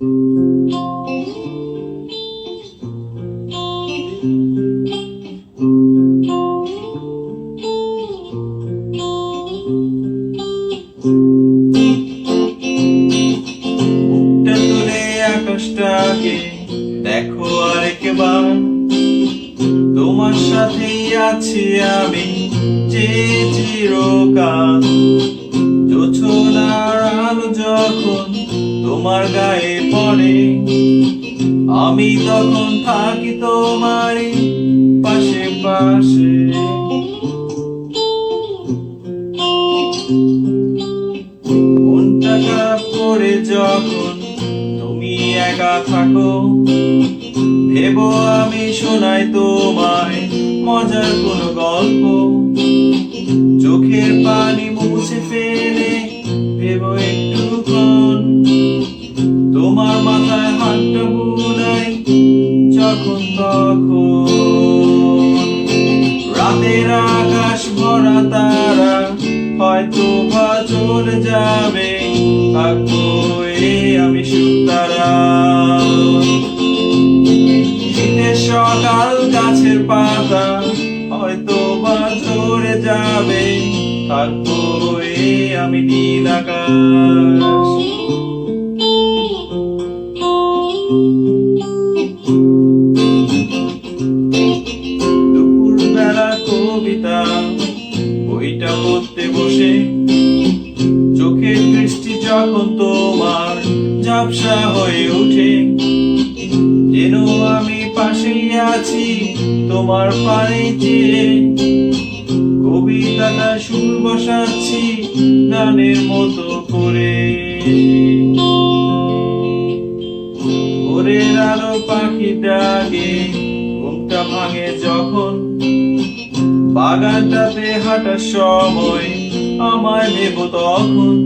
আকাশটাকে দেখো আরেকবার। তোমার সাথেই আছি আমি যে চিরকাল। জোছনার আলো যখন তোমার গায়ে পড়ে। আমি তখন থাকি তোমারই পাশে পাশে। মনটা করে যখন তুমি একা থাকো, ভেবো আমি শোনাই তোমায় মজার কোনো গল্প। চোখের পানি মুছে রাতের আকাশ ভরা তারা, হয়তো বা যাবে। থাকব এই আমি সুতারা শীতের সকাল গাছের পাতা, হয়তো বা যাবে। থাকব এই আমি নীল আকাশ। কবিতা বইটা পড়তে বসে। চোখের দৃষ্টি যখন তোমার ঝাপসা হয়ে ওঠে, যেন আমি পাশেই আছি তোমার পারে চেয়ে কবিতাটা সুর বসাচ্ছি গানের মতো করে। ভোরের আলো পাখি ডাকে ঘুমটা ভাঙে যখন বাগানটাতে হাঁটার সময় আমায় নেব তখন।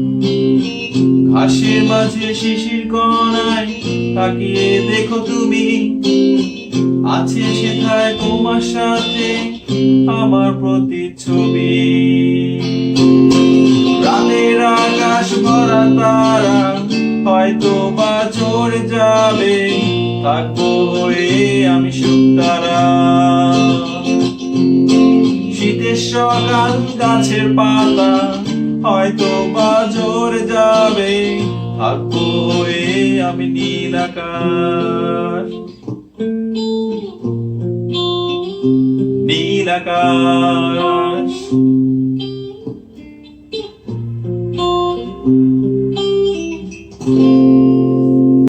ঘাসের মাঝে শিশির কণায় তাকিয়ে দেখো তুমি। আছে সেথায় তোমার সাথে আমার প্রতিচ্ছবি। রাতের আকাশ ভরা তারা হয়তো বা চড়ে যাবে। থাকব হয়ে আমি সুতারা সকাল গাছের পাতা হয়তো বা জোরে যাবে। থাকব আমি নীল আকাশ। নীল আকাশ।